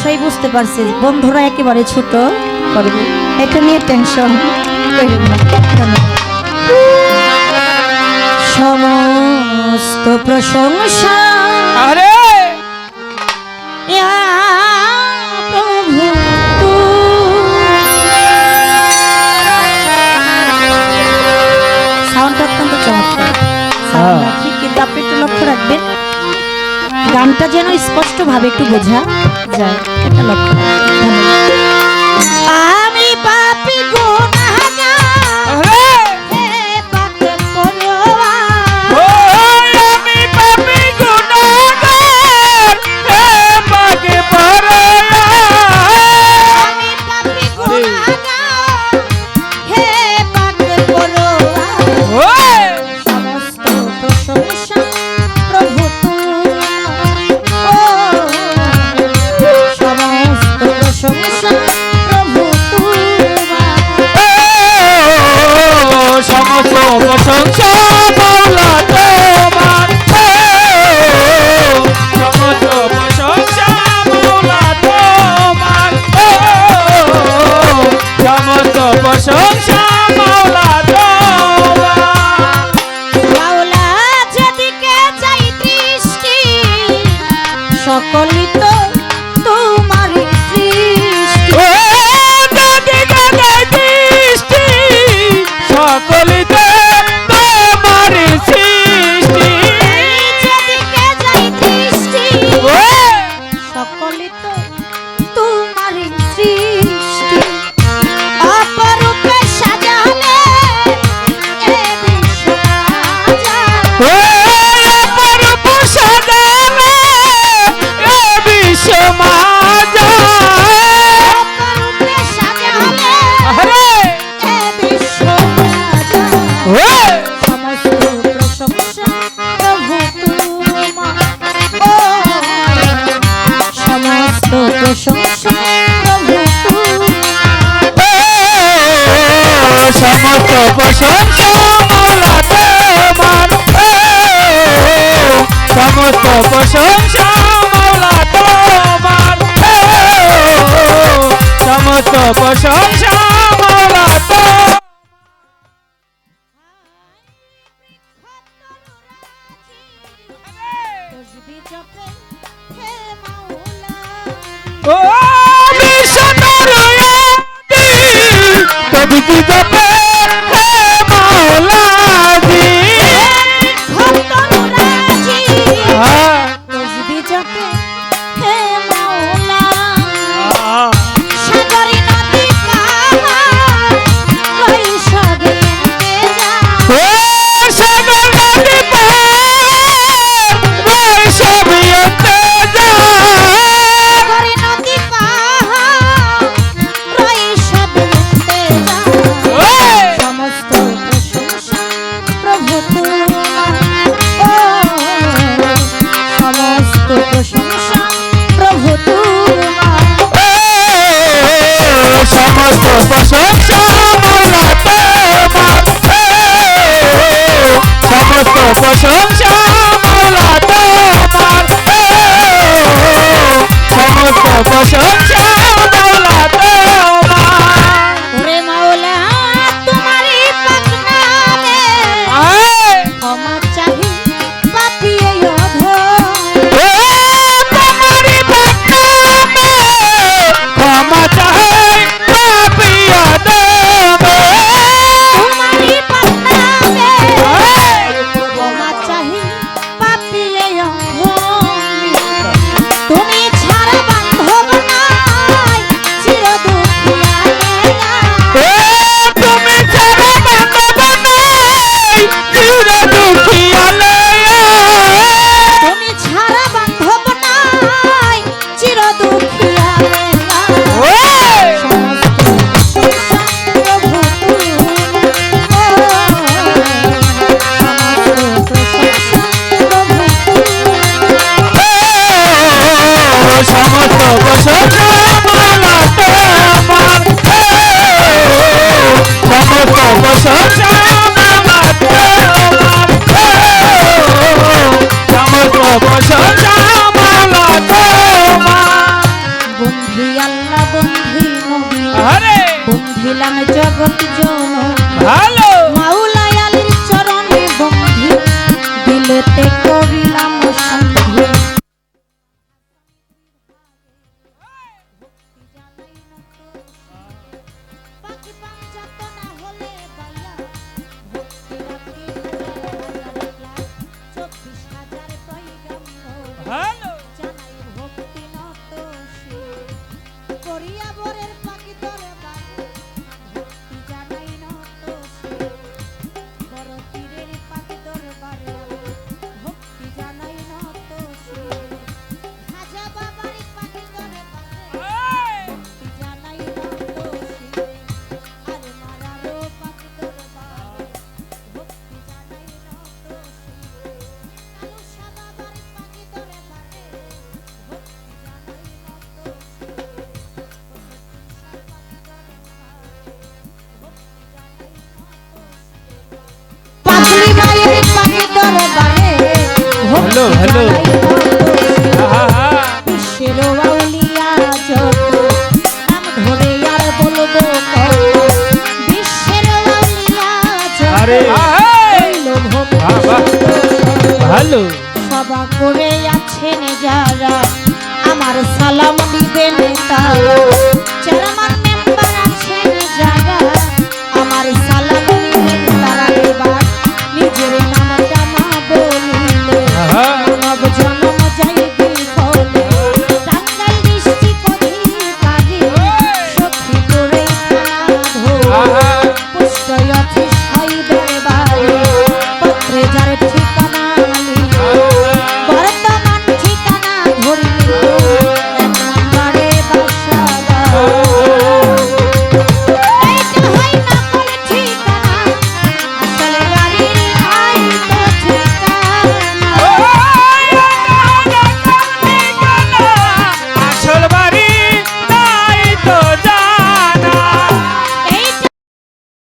ভাষাই বুঝতে পারছি। বন্ধুরা একেবারে ছোট। করবে এটা নিয়ে টেনশন সমস্ত প্রশংসা হ্যাঁ। কিন্তু আপনি একটু লক্ষ্য রাখবেন। গানটা যেন স্পষ্ট ভাবে একটু বোঝা। আচ্ছা, যায় এটা লক্ষ্য। সমস্ত প্রশংসা সমস্ত প্রশংসা তোমার সমস্ত প্রশংসা জপে হে প্রশংসা প্রভু তোমার। সমস্ত প্রশংসা সমস্ত প্রশংসা। হ্যালো হ্যালো ভালো সবা করে আছেন যারা আমার সালাম দিবেন তারা।